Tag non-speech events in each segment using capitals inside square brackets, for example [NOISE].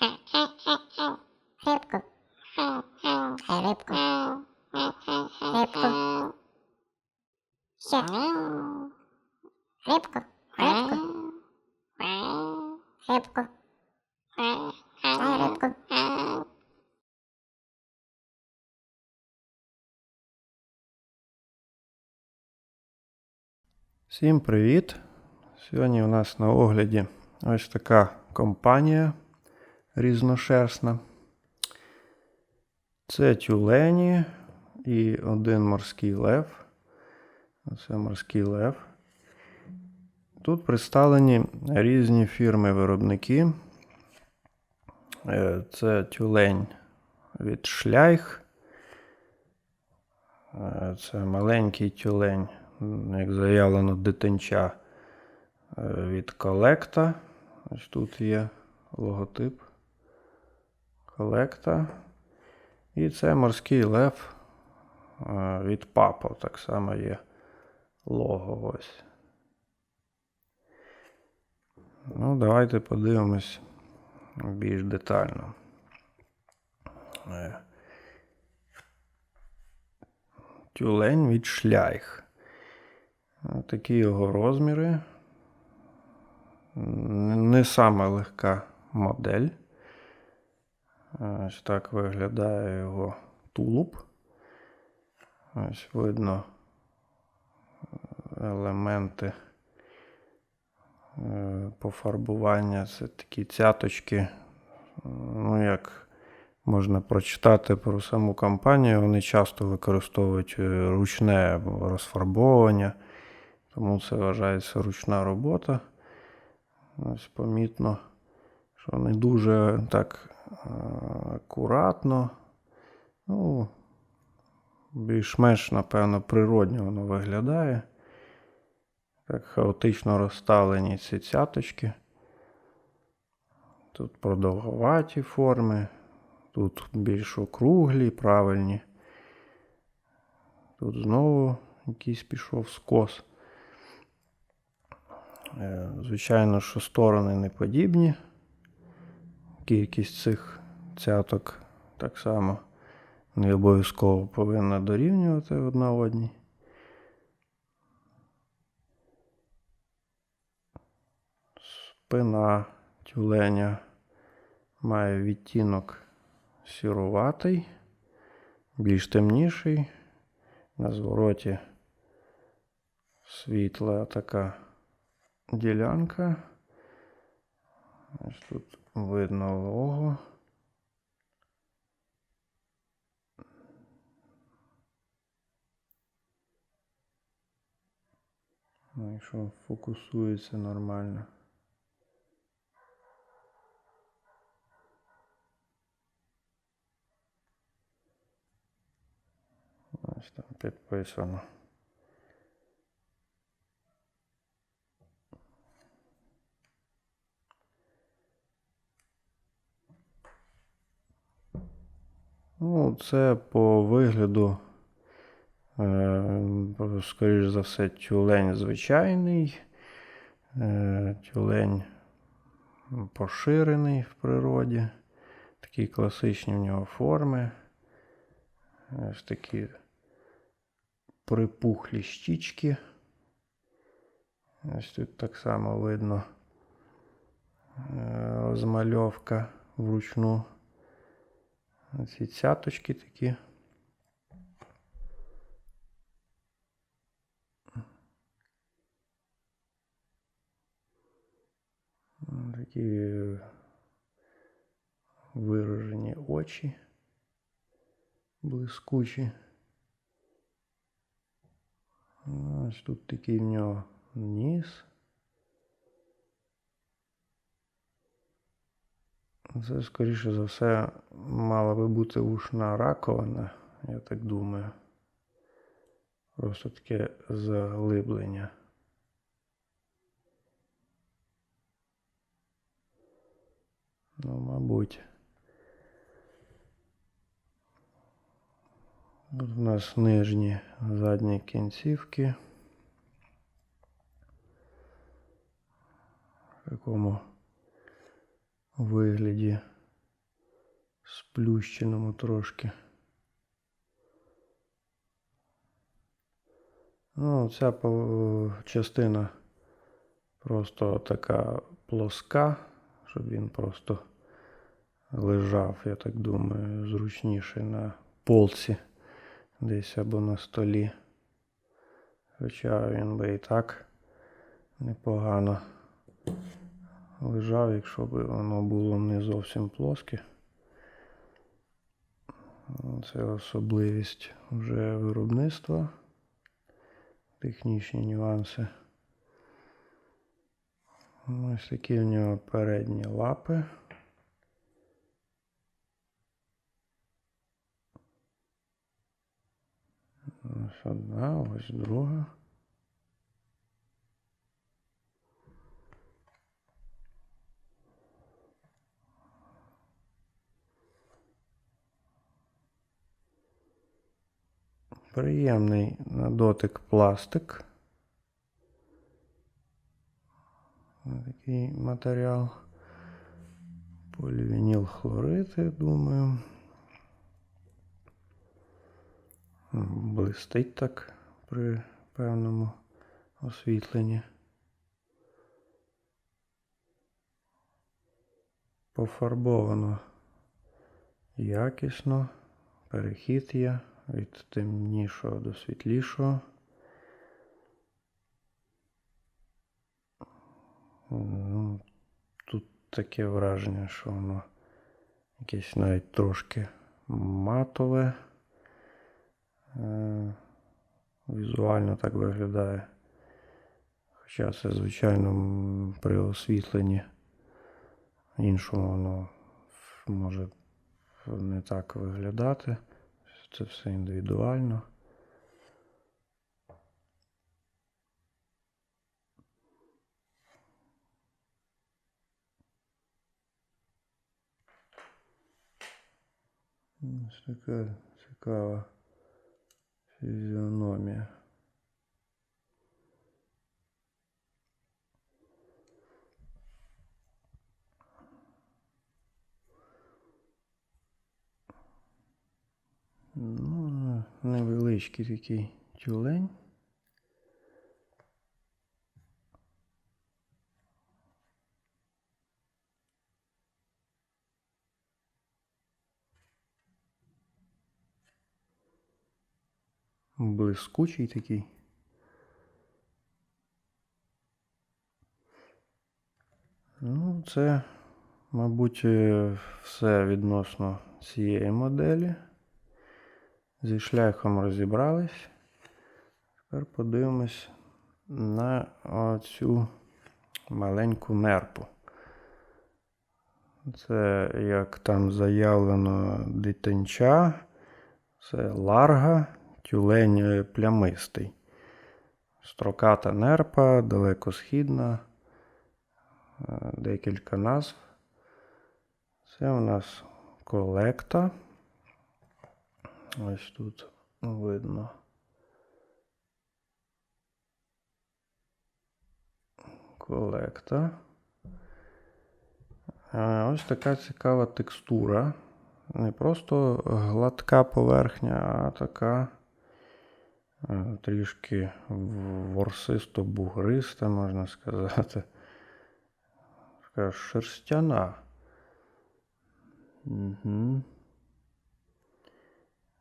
Рибку. Рибку. Рибку. Ще. Рибку. Рибку. Рибку. Рибку. Всім привіт! Сьогодні у нас на огляді ось така компанія різношерстна. Це тюлені і один морський лев. Це морський лев. Тут представлені різні фірми-виробники. Е, Це тюлень від Шляйх. Е, Це маленький тюлень, як заявлено, дитинча е, від колекта. Ось тут є логотип колекта. І це морський лев е, від папа. Так само є лого ось. Ну, давайте подивимось більш детально. Е, Тюлень від шляйх. Такі його розміри. Не сама легка модель. Ось так виглядає його тулуб. Ось видно елементи е, пофарбування. Це такі цяточки. Ну, як можна прочитати про саму компанію, вони часто використовують е, ручне розфарбовування, тому це вважається ручна робота. Ось помітно, що не дуже так е, акуратно. Ну, більш-менш, напевно, природньо воно виглядає. Так хаотично розставлені ці цяточки. Тут продовговаті форми, тут більш округлі, правильні. Тут знову якийсь пішов скос. Е, Звичайно, що сторони не подібні. Кількість цих цяток так само не обов'язково повинна дорівнювати одна одній. Спина тюленя має відтінок сіруватий, більш темніший. На звороті світла така ділянка. Ось тут видно лого. Ну, Якщо фокусується нормально. Ось там підписано. Ну, це по вигляду, е, скоріш за все, тюлень звичайний, е, тюлень поширений в природі. Такі класичні в нього форми. Ось такі припухлі щічки. Ось тут так само видно е, розмальовка вручну. Ці цяточки такі. М, Такі е, виражені очі блискучі. Ну, Ось тут такий в нього ніс. Це, скоріше за все, мала би бути ушна раковина, я так думаю. Просто таке заглиблення. Ну, мабуть. Тут у нас нижні задні кінцівки. В такому вигляді сплющеному трошки. Ну, ця частина просто така плоска, щоб він просто лежав, я так думаю, зручніше на полці десь або на столі. Хоча він би і так непогано лежав, якщо б воно було не зовсім плоске. Це особливість вже виробництва, технічні нюанси. Ось такі в нього передні лапи. Ось одна, ось друга. Приємний на дотик пластик. Такий матеріал. Полівініл хлорид, я думаю. Блистить так при певному освітленні. Пофарбовано якісно. Перехід є від темнішого до світлішого. Ну, тут таке враження, що воно якесь навіть трошки матове. Е, Візуально так виглядає. Хоча це, звичайно, при освітленні іншому воно може не так виглядати. Це все індивідуально. Ось така цікава фізіономія. Ну, невеличкий такий тюлень. Блискучий такий. Ну, це, мабуть, е, все відносно цієї моделі. Зі шляхом розібрались. Тепер подивимось на оцю маленьку нерпу. Це, як там заявлено, дитинча, це ларга, тюлень плямистий. Строката нерпа, далекосхідна, е, декілька назв. Це у нас колекта. Ось тут видно. Колекта. Е, Ось така цікава текстура. Не просто гладка поверхня, а така е, трішки ворсисто-бугриста, можна сказати. Така шерстяна. Угу.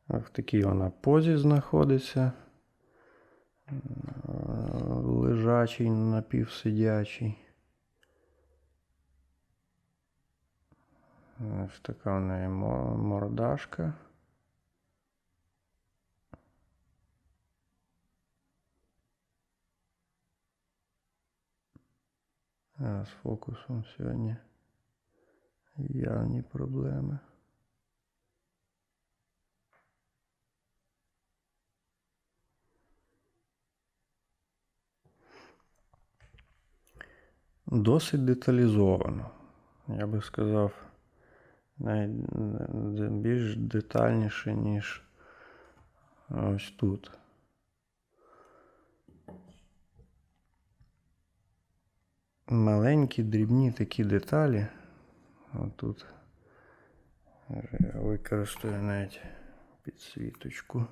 В такій вона позі знаходиться. Лежачий, напівсидячий. Ось така в неї мордашка. А з фокусом сьогодні явні проблеми. Досить деталізовано. Я би сказав, навіть більш детальніше, ніж ось тут. Маленькі, дрібні такі деталі. Отут використаю навіть підсвіточку.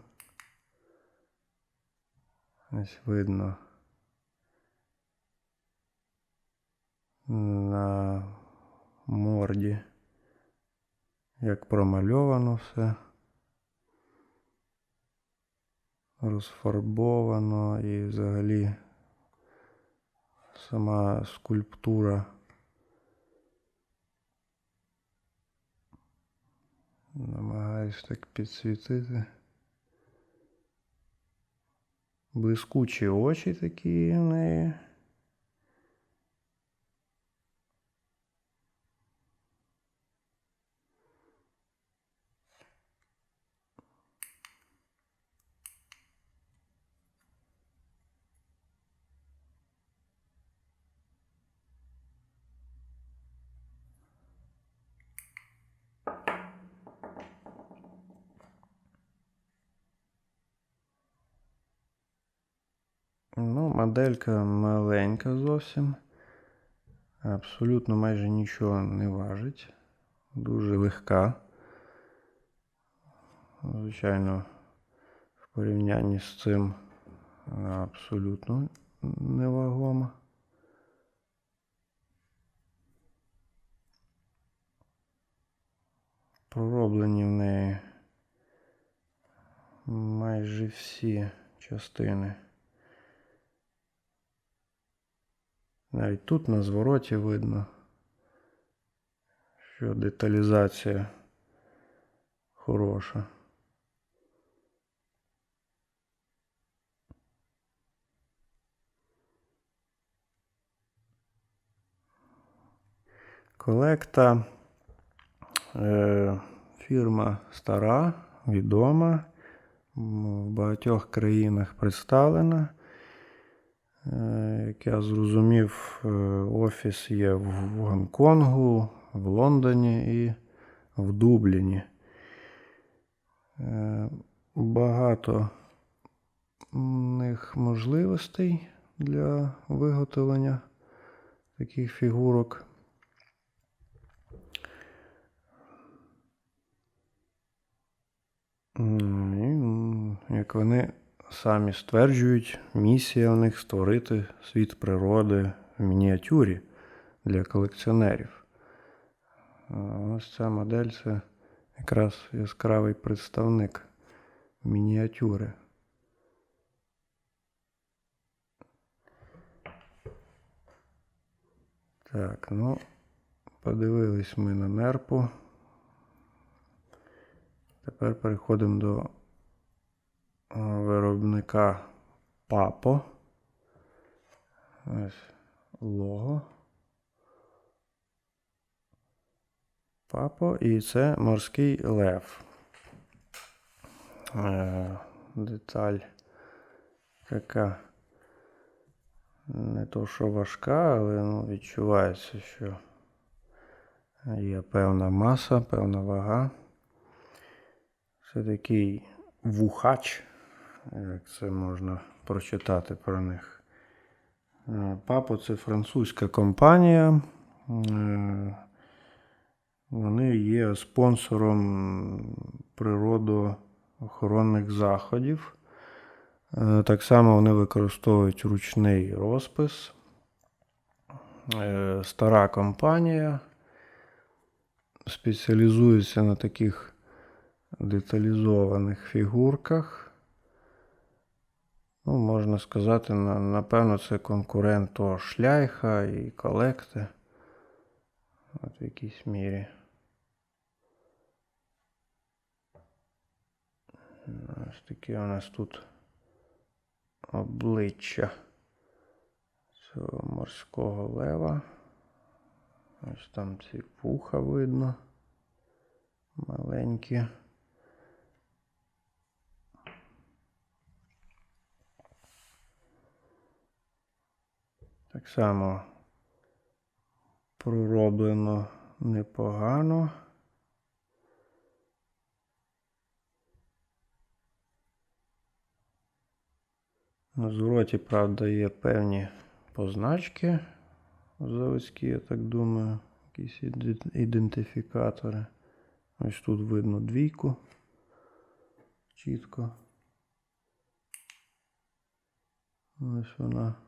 Ось видно на морді, як промальовано все. Розфарбовано і взагалі сама скульптура. Намагаюсь так підсвітити. Блискучі очі такі в неї. Ну, моделька маленька зовсім. Абсолютно майже нічого не важить. Дуже легка. Звичайно, в порівнянні з цим абсолютно невагома. Пророблені в неї майже всі частини. Навіть тут на звороті видно, що деталізація хороша. Колекта е, фірма стара, відома, в багатьох країнах представлена. Е, Як я зрозумів, е, офіс є в Гонконгу, в Лондоні і в Дубліні. Е, Багато в них можливостей для виготовлення таких фігурок. І, як вони самі стверджують, місія в них створити світ природи в мініатюрі для колекціонерів. Ось ця модель це якраз яскравий представник мініатюри. Так, ну, подивились ми на нерпу. Тепер переходимо до виробника Папо. Ось лого. Папо і це морський лев. Е, деталь така не то, що важка, але ну, відчувається, що є певна маса, певна вага. Це такий вухач, як це можна прочитати про них. Е, Папо це французька компанія. Е, Вони є спонсором природоохоронних заходів. Е, Так само вони використовують ручний розпис. Стара компанія спеціалізується на таких деталізованих фігурках. Ну, можна сказати, напевно, це конкурент того шляйха і колекти. От в якійсь мірі. Ось таке у нас тут обличчя цього морського лева. Ось там ці вуха видно. Маленькі. Так само пророблено непогано. На звороті, правда, є певні позначки заводські, я так думаю, якісь ідентифікатори. Ось тут видно двійку. Чітко. Ось вона.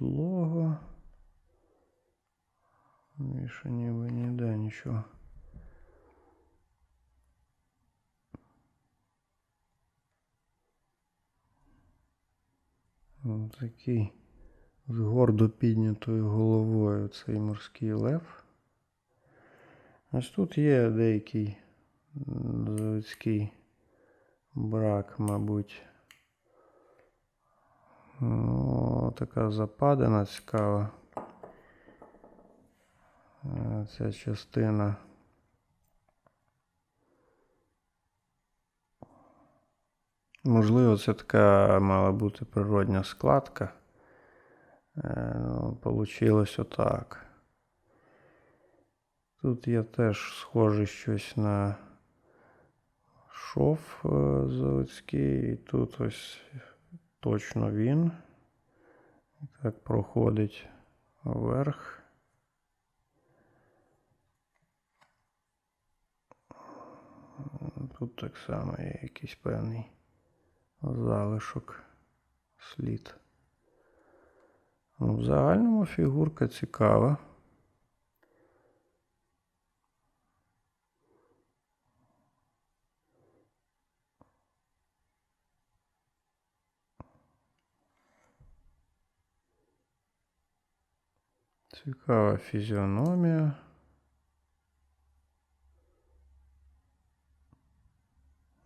Лого. Більше ніби ніде нічого. Ось такий з гордо піднятою головою цей морський лев. Ось тут є деякий заводський брак, мабуть. Ну, така западина цікава. Е, Ця частина. Можливо, це така мала бути природня складка. Е, ну, Получилось отак. Тут є теж схоже щось на шов е, заводський. І тут ось точно він. Так проходить вверх. Тут так само є якийсь певний залишок, слід. Ну, в загальному фігурка цікава. Цікава фізіономія.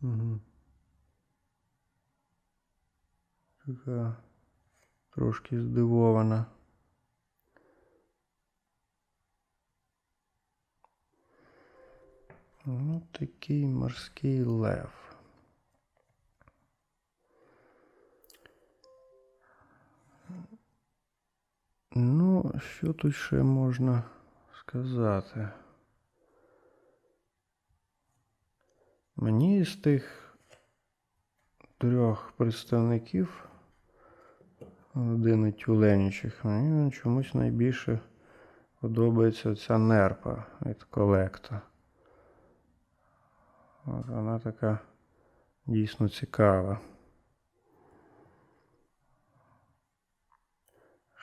Угу. Така трошки здивована. Ну, такий морський лев. Ну, що тут ще можна сказати? Мені з тих трьох представників родини тюленячих, мені чомусь найбільше подобається ця нерпа від колекта. От вона така дійсно цікава.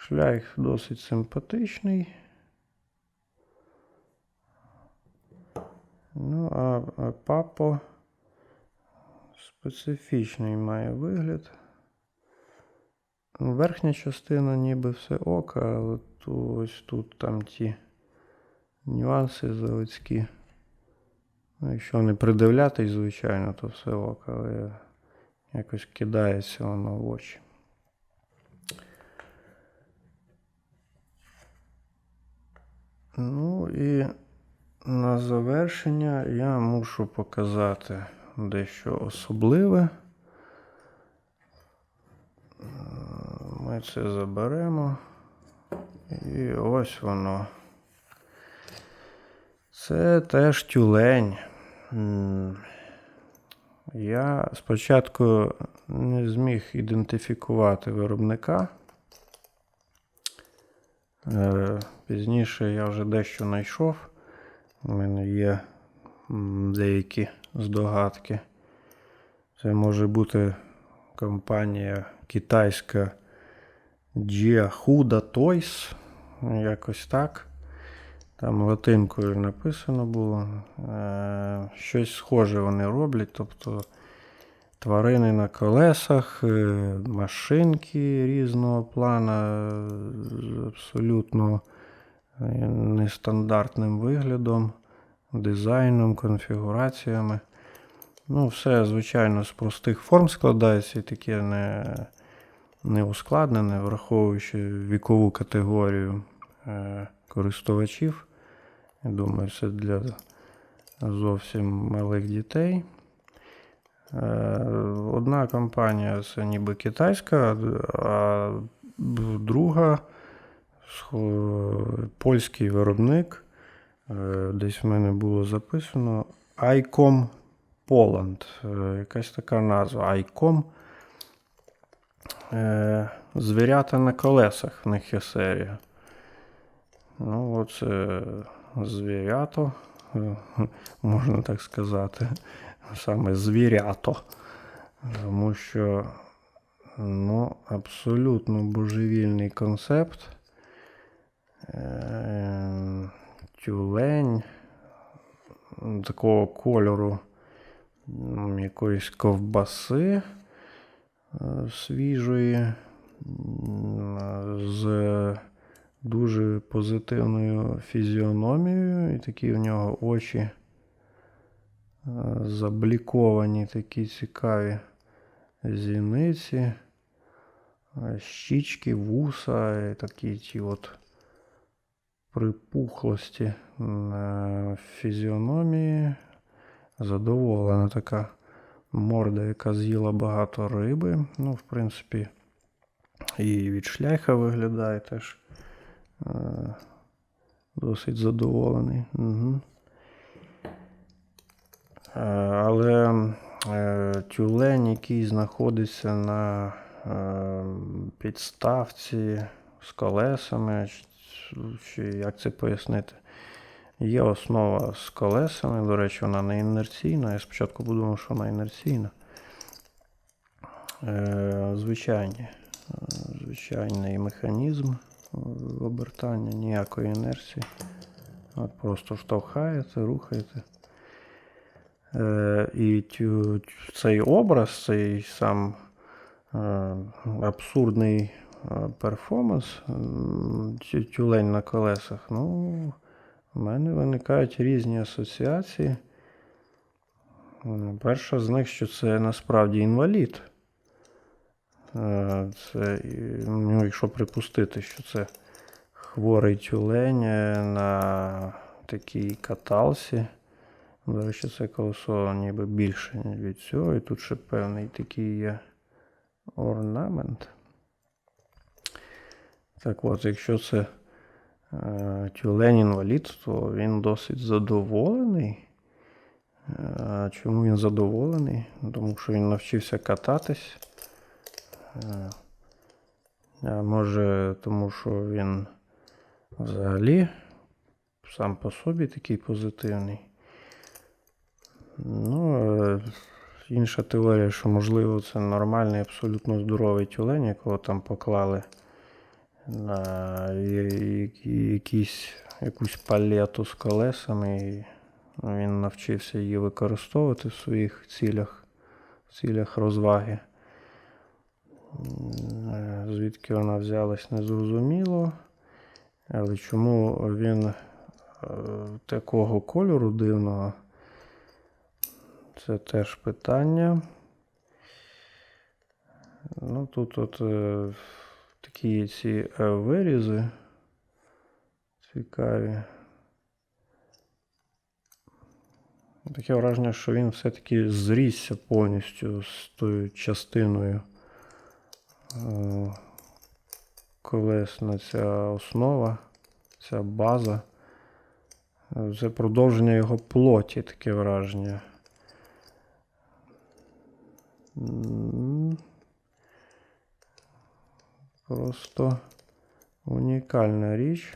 Шлях досить симпатичний. Ну, а, папо специфічний має вигляд. Верхня частина ніби все ока, але ось тут там ті нюанси заводські. Ну, якщо не придивлятись, звичайно, то все око, але якось кидається воно в очі. Ну і на завершення я мушу показати дещо особливе. Ми це заберемо. І ось воно. Це теж тюлень. Я спочатку не зміг ідентифікувати виробника. Е, Пізніше я вже дещо знайшов. У мене є деякі здогадки. Це може бути компанія китайська Jiahuda Toys. Якось так. Там латинкою написано було. Е, Щось схоже вони роблять. Тобто тварини на колесах, е, машинки різного плана з абсолютно е, нестандартним виглядом, дизайном, конфігураціями. Ну, все, звичайно, з простих форм складається і таке не, не ускладнене, враховуючи вікову категорію е, користувачів. Я думаю, це для зовсім малих дітей. Е, Одна компанія це ніби китайська, а друга польський виробник. Е, Десь в мене було записано ICOM Poland. Е, Якась така назва ICOM. Звірята на колесах в них є серія. Ну, оце звірято, [LAUGHS] можна так сказати, саме звірято. Тому що ну, абсолютно божевільний концепт. Е, Тюлень такого кольору якоїсь ковбаси е, свіжої, з дуже позитивною фізіономією, і такі в нього очі забліковані, такі цікаві зіниці, е, щічки, вуса, і такі ті от припухлості на фізіономії. Задоволена така морда, яка з'їла багато риби. Ну, в принципі, і від шляйха виглядає теж е, досить задоволений. Угу. Е, але е, тюлень, який знаходиться на е, підставці з колесами, чи, як це пояснити? Є основа з колесами, до речі, вона не інерційна. Я спочатку подумав, що вона інерційна. Звичайні, звичайний механізм обертання, ніякої інерції. От просто штовхаєте, рухаєте. Е, і цей образ, цей сам е, абсурдний е, перформанс, тюлень на колесах, ну, у мене виникають різні асоціації. Перша з них, що це насправді інвалід. Це, ну, якщо припустити, що це хворий тюлень на такій каталці. До речі, це колесо ніби більше від цього. І тут ще певний такий є орнамент. Так от, якщо це е, тюлень інвалід, то він досить задоволений. Е, Чому він задоволений? Тому що він навчився кататись. Е, може, тому що він взагалі сам по собі такий позитивний. Ну, е, інша теорія, що можливо це нормальний, абсолютно здоровий тюлень, якого там поклали на якісь, якусь палету з колесами, і він навчився її використовувати в своїх цілях, в цілях розваги. Е, Звідки вона взялась, незрозуміло. Але чому він е, такого кольору дивного? Це теж питання. Ну, тут от е, такі ці е, вирізи цікаві. Таке враження, що він все-таки зрісся повністю з тою частиною е, колесна ця основа, ця база. Е, Це продовження його плоті, таке враження. Просто унікальна річ.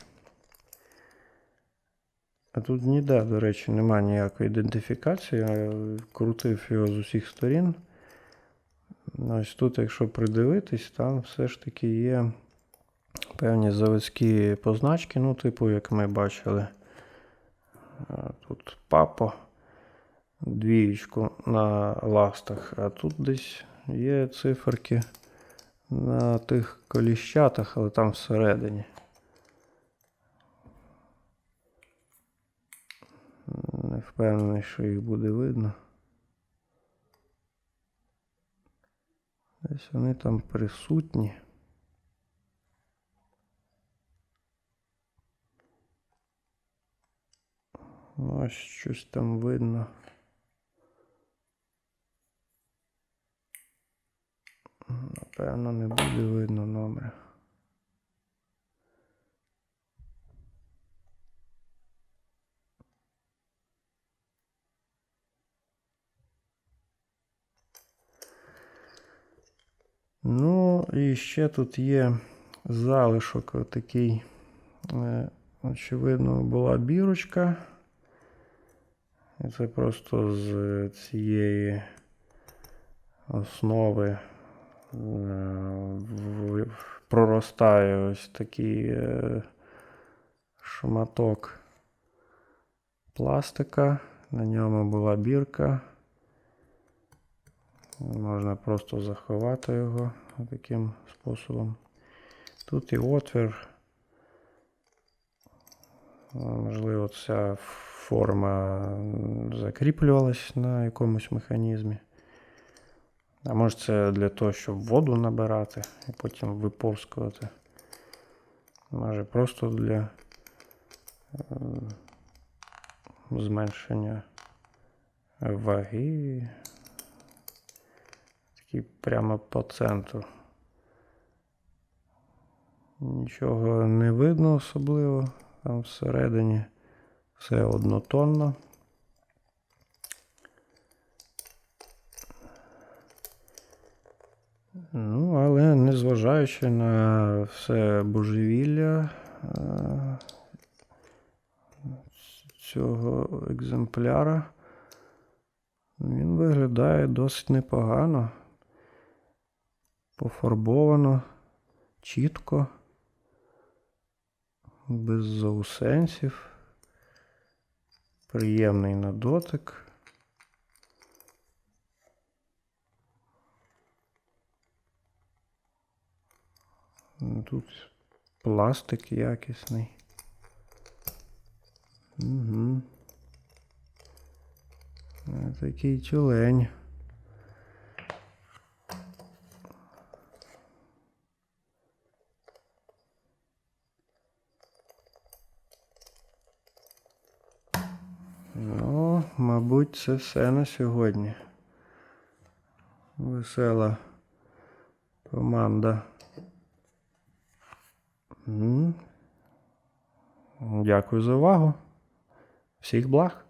А тут ніде, до речі, немає ніякої ідентифікації. Я крутив його з усіх сторін. Ось тут, якщо придивитись, там все ж таки є певні заводські позначки, ну, типу, як ми бачили. Тут папа, двієчку на ластах, а тут десь є циферки на тих коліщатах, але там всередині. Не впевнений, що їх буде видно. Десь вони там присутні. Ну, Ось щось там видно. Напевно, не буде видно номер. Ну, і ще тут є залишок такий е, очевидно, була бірочка. Це просто з цієї основи проростає ось такий е, шматок пластика. На ньому була бірка. Можна просто заховати його таким способом. Тут і отвір. Можливо, ця форма закріплювалась на якомусь механізмі. А може це для того, щоб воду набирати і потім виповскувати. Може просто для е, зменшення ваги. Такий прямо по центру. Нічого не видно особливо. Там всередині все однотонно. Ну, але незважаючи на все божевілля е, цього екземпляра, він виглядає досить непогано, пофарбовано, чітко, без заусенців, приємний на дотик. Тут пластик якісний. Угу. Такий тюлень. Ну, мабуть, це все на сьогодні. Весела команда. Дякую за увагу. Всіх благ.